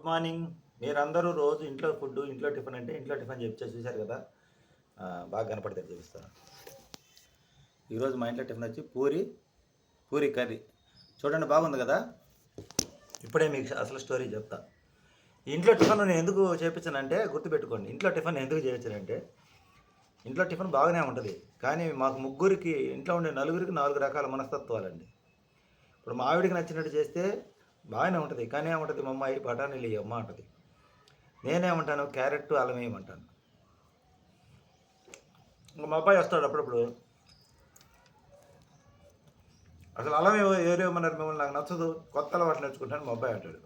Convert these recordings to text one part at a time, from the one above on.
Good morning. మీరందరూ రోజు ఇంట్లో ఫుడ్ ఇంట్లో టిఫిన్ అంటే ఇంట్లో టిఫిన్ చెప్తే చూశారు కదా? బాగా కనపడతారు చూపిస్తాను ఈరోజు మా ఇంట్లో టిఫిన్ వచ్చి పూరి పూరి కర్రీ. చూడండి బాగుంది కదా? ఇప్పుడే మీకు అసలు స్టోరీ చెప్తా. ఇంట్లో టిఫిన్ నేను ఎందుకు చేయించానంటే గుర్తుపెట్టుకోండి ఇంట్లో టిఫిన్ ఎందుకు చేయించానంటే ఇంట్లో టిఫిన్ బాగానే ఉంటుంది కానీ మాకు ముగ్గురికి ఇంట్లో ఉండే నలుగురికి నాలుగు రకాల మనస్తత్వాలండి. ఇప్పుడు మా ఆవిడికి నచ్చినట్టు చేస్తే బాగానే ఉంటుంది కానీ ఏమంటుంది మా అమ్మాయి బఠానీలు ఇయ్యి అమ్మ ఉంటుంది నేనేమంటాను క్యారెట్ అల్లం వేయమంటాను ఇంకా మా అబ్బాయి వస్తాడు అప్పుడప్పుడు. అసలు అల్లం ఏరేమన్నారు మిమ్మల్ని నాకు నచ్చదు కొత్త అలవాట్లు నేర్చుకుంటాను మా అబ్బాయి అంటాడు.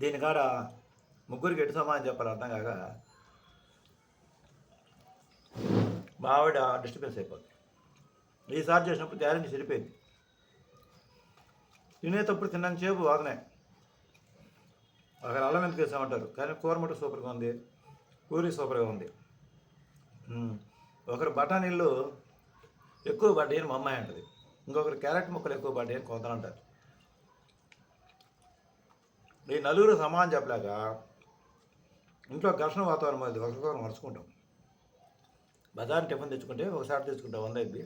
దీని కాడ ముగ్గురికి ఎటు సమానం చెప్పాలి అర్థం కాక మా ఆవిడ డిస్టర్బెన్స్ అయిపోతుంది ఈసారి చేసినప్పుడు గ్యారెంటీ సరిపోయింది తినేటప్పుడు చేపు బాగానే అక్కడ అల్లం ఎందుకు వేసామంటారు? కానీ కూర మటు సూపర్గా ఉంది పూరి సూపర్గా ఉంది. ఒకరు బఠానీళ్ళు ఎక్కువ పడ్డాయని మా అమ్మాయి అంటది. ఇంకొకరు క్యారెట్ ముక్కలు ఎక్కువ పడ్డాయని కొంత అంటారు. ఈ నలుగురు సమానం చెప్పలేక ఇంట్లో ఘర్షణ వాతావరణం అది ఒకరికొకరు మరుచుకుంటాం. బజార్ టిఫిన్ తెచ్చుకుంటే ఒకసారి తెచ్చుకుంటాం వంద అయింది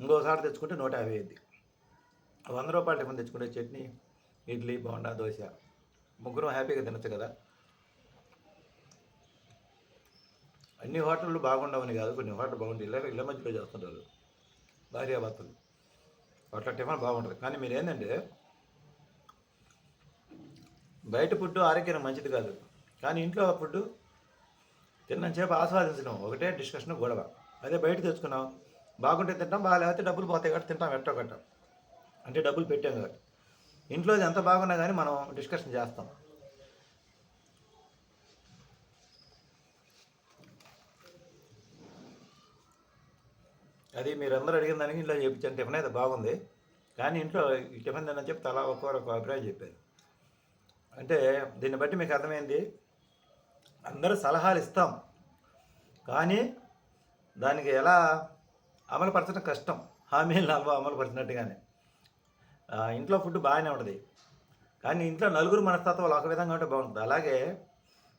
ఇంకోసారి తెచ్చుకుంటే నూట యాభై అయింది వంద రూపాయలు టిఫిన్ తెచ్చుకుంటే చట్నీ ఇడ్లీ బోండా దోశ. ముగ్గురం హ్యాపీగా తినచ్చు కదా. అన్ని హోటళ్ళు బాగుండవని కాదు కొన్ని హోటల్ బాగుంటాయి ఇళ్ళ ఇళ్ళ మధ్యలో చేస్తుంటారు. భార్యాభర్తలు. అట్లా టిఫిన్ బాగుంటుంది. కానీ మీరు ఏంటంటే బయట ఫుడ్ ఆరోగ్యానికి మంచిది కాదు. కానీ ఇంట్లో ఫుడ్ తిన్నసేపు ఆస్వాదించడం ఒకటే డిస్కషన్ గొడవ. అదే బయట తెచ్చుకున్నాం బాగుంటే తింటాం బాగాలేకపోతే డబ్బులు పోతాయి కాబట్టి తింటాం ఎట్టో గట్ట అంటే డబ్బులు పెట్టాం కాబట్టి. ఇంట్లో ఇది ఎంత బాగున్నా కానీ మనం డిస్కషన్ చేస్తాం. అది మీరందరూ అడిగిన దానికి ఇంట్లో చెప్పించాను టిఫిన్ అయితే బాగుంది. కానీ ఇంట్లో ఈ టిఫిన్ తినని చెప్పి తలా ఒక్కొక్క ఒక అభిప్రాయం చెప్పారు. అంటే దీన్ని బట్టి మీకు అర్థమైంది. అందరూ సలహాలు ఇస్తాం. కానీ దానికి ఎలా అమలుపరచడం కష్టం. హామీలు అమలు అమలుపరిచినట్టుగానే. ఇంట్లో ఫుడ్ బాగానే ఉంటుంది. కానీ ఇంట్లో నలుగురు మనస్తత్వాలు ఒక విధంగా ఉంటే బాగుంటుంది. అలాగే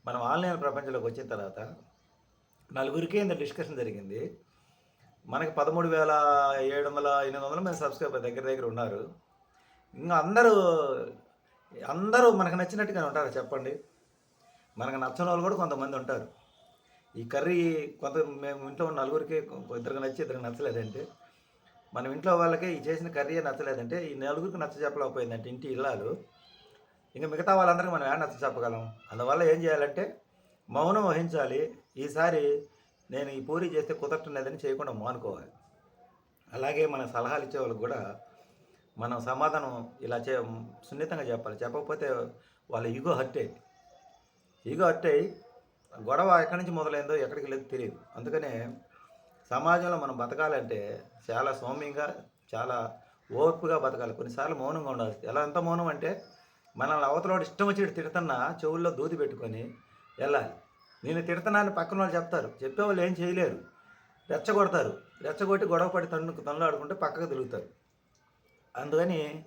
మనం ఆన్లైన్ ప్రపంచంలోకి వచ్చిన తర్వాత నలుగురికి ఇంత డిస్కషన్ జరిగింది. మనకి పదమూడు వేల ఏడు వందల ఎనిమిది వందల మంది సబ్స్క్రైబర్ దగ్గర దగ్గర ఉన్నారు. ఇంకా అందరూ అందరూ మనకు నచ్చినట్టుగానే ఉంటారు చెప్పండి. మనకు నచ్చని వాళ్ళు కూడా కొంతమంది ఉంటారు. ఈ కర్రీ కొంత మేము ఇంట్లో ఉన్న నలుగురికి ఇద్దరికి నచ్చి ఇద్దరికి నచ్చలేదంటే మనం ఇంట్లో వాళ్ళకి ఈ చేసిన కర్రీ నచ్చలేదంటే ఈ నలుగురికి నచ్చ చెప్పలేకపోయిందంటే ఇంటి ఇల్లాలు. ఇంకా మిగతా వాళ్ళందరికీ మనం ఏం నచ్చ చెప్పగలం? అందువల్ల ఏం చేయాలంటే మౌనం వహించాలి. ఈసారి నేను ఈ పూరి చేస్తే కుదరట్లేదని చేయకుండా మానుకోవాలి. అలాగే మన సలహాలు ఇచ్చే వాళ్ళకి కూడా మనం సమాధానం ఇలా చే సున్నితంగా చెప్పాలి. చెప్పకపోతే వాళ్ళ ఈగో హర్ట్ అయ్యి ఈగో హర్ట్ అయ్యి గొడవ ఎక్కడి నుంచి మొదలైందో ఎక్కడికి లేదు తెలియదు. అందుకనే సమాజంలో మనం బతకాలంటే చాలా సౌమ్యంగా చాలా ఓర్పుగా బతకాలి. కొన్నిసార్లు మౌనంగా ఉండాలి. ఎలా ఎంత మౌనం అంటే మనల్ని అవతలవాడు ఇష్టం వచ్చి తిడుతున్నా చెవుల్లో దూది పెట్టుకొని వెళ్ళాలి. నేను తిడుతున్నాను పక్కన వాళ్ళు చెప్తారు. చెప్పేవాళ్ళు ఏం చేయలేరు. రెచ్చగొడతారు. రెచ్చగొట్టి గొడవ పడి తన్ను ఆడుకుంటే పక్కకు తిరుగుతారు. అందుకని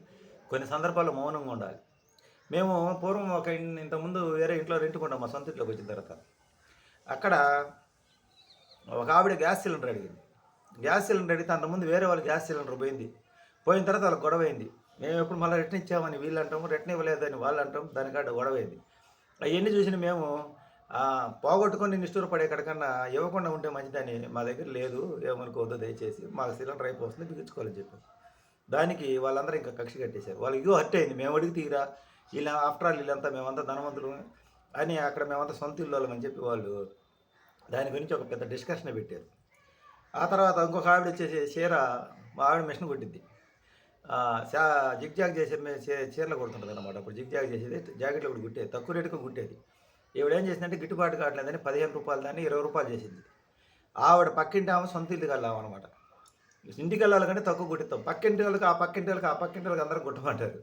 కొన్ని సందర్భాల్లో మౌనంగా ఉండాలి. మేము పూర్వం ఒక ఇంతకుముందు వేరే ఇంట్లో రెంట్కుంటాం మా సొంత ఇంట్లోకి వచ్చిన తర్వాత. అక్కడ ఒక ఆవిడ గ్యాస్ సిలిండర్ అడిగింది. గ్యాస్ సిలిండర్ అడిగితే అంతకుముందు వేరే వాళ్ళు గ్యాస్ సిలిండర్ పోయింది. పోయిన తర్వాత వాళ్ళకి గొడవ అయింది. మేము ఎప్పుడు మళ్ళీ రిటర్న్ ఇచ్చామని వీళ్ళు అంటాము రిటర్న్ ఇవ్వలేదని వాళ్ళు అంటాం దానికంటే గొడవ అయింది. అవన్నీ చూసిన మేము పోగొట్టుకొని నిష్ఠూరపడే కడకన్నా ఇవ్వకుండా ఉంటే మంచిదని మా దగ్గర లేదు ఏమనుకోవద్దు దయచేసి మాకు సిలిండర్ అయిపోతుంది బిగించుకోవాలని చెప్పారు. దానికి వాళ్ళందరూ ఇంకా కక్షి కట్టేశారు. వాళ్ళకి ఇగో హర్ట్ అయింది. మేము అడిగి తీరా వీళ్ళ ఆఫ్టర్ ఆల్ వీళ్ళంతా మేమంతా ధనవంతులు అని అక్కడ మేమంతా సొంత ఇల్లు అని చెప్పి వాళ్ళు దాని గురించి ఒక పెద్ద డిస్కషన్ పెట్టారు. ఆ తర్వాత ఇంకొక ఆవిడ వచ్చేసి చీర మా ఆవిడ మిషన్ కొట్టింది. జిగ్జాగ్ జిగ్ జాగ్ చేసే చీరలు కొడుతుంటుంది అనమాట అప్పుడు జిగ్ జాగ్ చేసేది జాకెట్లు కూడా కుట్టేది తక్కువ రేటుకు కుట్టేది. ఈవిడ ఏం చేసిందంటే గిట్టుబాటు కావట్లేదని పదిహేను రూపాయలు దాన్ని ఇరవై రూపాయలు చేసింది. ఆవిడ పక్కింటి ఆమె సొంత ఇంటికి వెళ్ళామన్నమాట ఇంటికి వెళ్ళాలంటే తక్కువ కుట్టిస్తాం. పక్కింటి వాళ్ళకి ఆ పక్కింటి వాళ్ళకి ఆ పక్కింటి వాళ్ళకి అందరూ కుట్టమంటారు.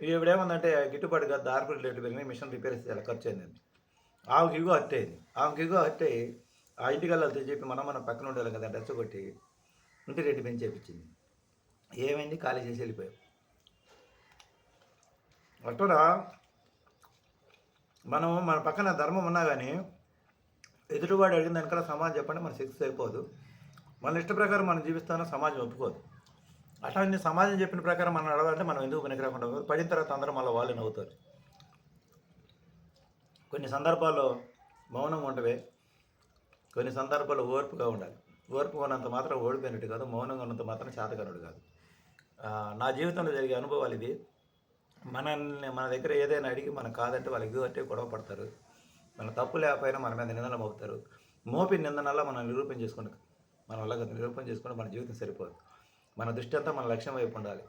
ఈవిడేమందంటే గిట్టుబాటు కాదు దారిపడి రేటు పెరిగినాయి మిషన్ రిపేర్ చేయాలి ఖర్చు అయిందండి. ఆమెకి ఇగో హట్ అయింది ఆమెకి ఇగో హట్ అయ్యి ఆ ఇంటికి వెళ్ళాలి చెప్పి మనం మనం పక్కన ఉండాలి కదా రెచ్చగొట్టి ఇంటి రెడ్డి పెంచి చేపించింది. ఏమైంది? ఖాళీ చేసి వెళ్ళిపోయాం. అక్కడ మనం మన పక్కన ధర్మం ఉన్నా కానీ ఎదుటివాడు అడిగిన దానికన్నా సమాజం చెప్పండి మన శక్తి సరిపోదు. మన ఇష్ట ప్రకారం మనం జీవిస్తానో సమాజం ఒప్పుకోదు. అట్లాంటి సమాజం చెప్పిన ప్రకారం మనం నడవాలంటే మనం ఎందుకు పనికిరాకుండా పోదు? పడిన తర్వాత అందరం మళ్ళీ వాళ్ళు నవ్వుతారు. కొన్ని సందర్భాల్లో మౌనంగా ఉండవే కొన్ని సందర్భాల్లో ఓర్పుగా ఉండాలి. ఓర్పుగా ఉన్నంత మాత్రం ఓడిపోయినట్టు కాదు మౌనంగా ఉన్నంత మాత్రం చేతకనుడు కాదు. నా జీవితంలో జరిగే అనుభవాలు ఇది మనల్ని మన దగ్గర ఏదైనా అడిగి మనం కాదంటే వాళ్ళకి అంటే గొడవ పడతారు. మన తప్పు లేకపోయినా మన మీద నిందన మోపుతారు. మోపి నిందనల్లా మనం నిరూపణ చేసుకుంటాం మన వల్ల నిరూపణ చేసుకుంటే మన జీవితం సరిపోదు. మన దృష్టి అంతా మన లక్ష్యం వైపు ఉండాలి.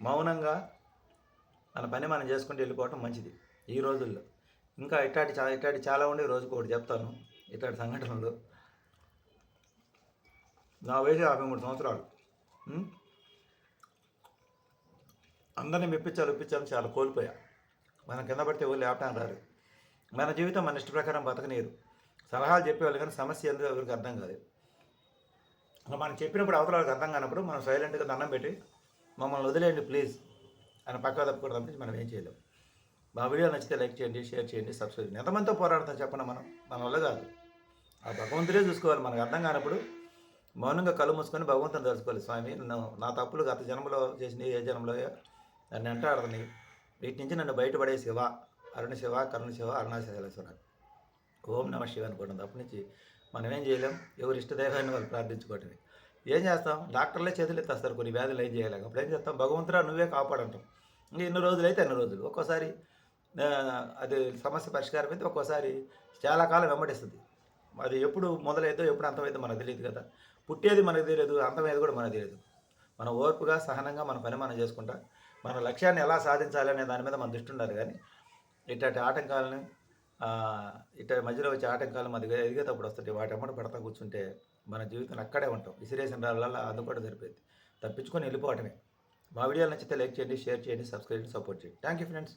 మౌనంగా మన పని మనం చేసుకుంటూ వెళ్ళిపోవటం మంచిది ఈ రోజుల్లో. ఇంకా ఇట్లాంటి చా ఇట్లాంటి చాలా ఉండి రోజుకు ఒకటి చెప్తాను ఇట్లాంటి సంఘటనలు. నా వయసు యాభై మూడు సంవత్సరాలు. అందరినీ అందరిని మెప్పించాలి ఒప్పించాలని చాలా కోల్పోయా. మనం కింద పడితే ఎవరు లేపటానికి రారు. మన జీవితం మన ఇష్ట ప్రకారం బతకనీరు సలహాలు చెప్పేవాళ్ళు కానీ సమస్య ఎందుకు ఎవరికి అర్థం కాదు. మనం చెప్పినప్పుడు అవతల వాళ్ళకి అర్థం కానప్పుడు మనం సైలెంట్గా దండం పెట్టి మమ్మల్ని వదిలేయండి ప్లీజ్ అని పక్క తప్పకూడదు తప్పించి మనం ఏం చేయలేం. మా వీడియో నచ్చితే లైక్ చేయండి షేర్ చేయండి సబ్స్క్రైబ్ చేయండి. ఎంతమందితో పోరాడతాం చెప్పండి మనం? మన వల్ల కాదు. ఆ భగవంతుడే చూసుకోవాలి మనకు అర్థం కానప్పుడు మౌనంగా కళ్ళు మూసుకొని భగవంతుని తెలుసుకోవాలి స్వామి నన్ను నా తప్పులు గత జన్మలో చేసిన ఏ జన్మలో నన్ను వెంటాడుతుంది వీటి నుంచి నన్ను బయటపడే శివ అరుణ శివ కరుణ శివ అరుణాచలేశ్వర ఓం నమ శివ అనుకోవడం తప్ప నుంచి మనం ఏం చేయలేం. ఎవరి ఇష్టదైవాన్ని వాళ్ళు ప్రార్థించుకోవటమే. ఏం చేస్తాం? డాక్టర్లే చేతులు ఎత్తేస్తారు కొన్ని వ్యాధులు ఏం చేయలేక అప్పుడు ఏం చేస్తాం? భగవంతురా నువ్వే కాపాడంటాం. ఇంకా ఎన్ని రోజులు అయితే ఎన్ని రోజులు? ఒక్కోసారి అది సమస్య పరిష్కారం అయితే ఒక్కోసారి చాలా కాలం వెంబడిస్తుంది. అది ఎప్పుడు మొదలైతే ఎప్పుడు అంతమైతే మనకు తెలియదు కదా. పుట్టేది మనకు తెలియదు అంతమేది కూడా మనకు తెలియదు. మన ఓర్పుగా సహనంగా మన పని మనం చేసుకుంటా మన లక్ష్యాన్ని ఎలా సాధించాలి అనే దాని మీద మన దృష్టి ఉండాలి కానీ ఇట్లాంటి ఆటంకాలను ఇట్లా మధ్యలో వచ్చే ఆటంకాలు మన దగ్గర ఎదిగేటప్పుడు వస్తుంటే వాటి అమ్మట పడతా కూర్చుంటే మన జీవితం అక్కడే ఉంటాం. విసిరేసిన రాళ్ళ అందుకోవడం సరిపోయింది. తప్పించుకొని వెళ్ళిపోవటమే. మా వీడియోలు నచ్చితే లైక్ చేయండి షేర్ చేయండి సబ్స్క్రైబ్ చేయండి సపోర్ట్ చేయండి. Thank you friends.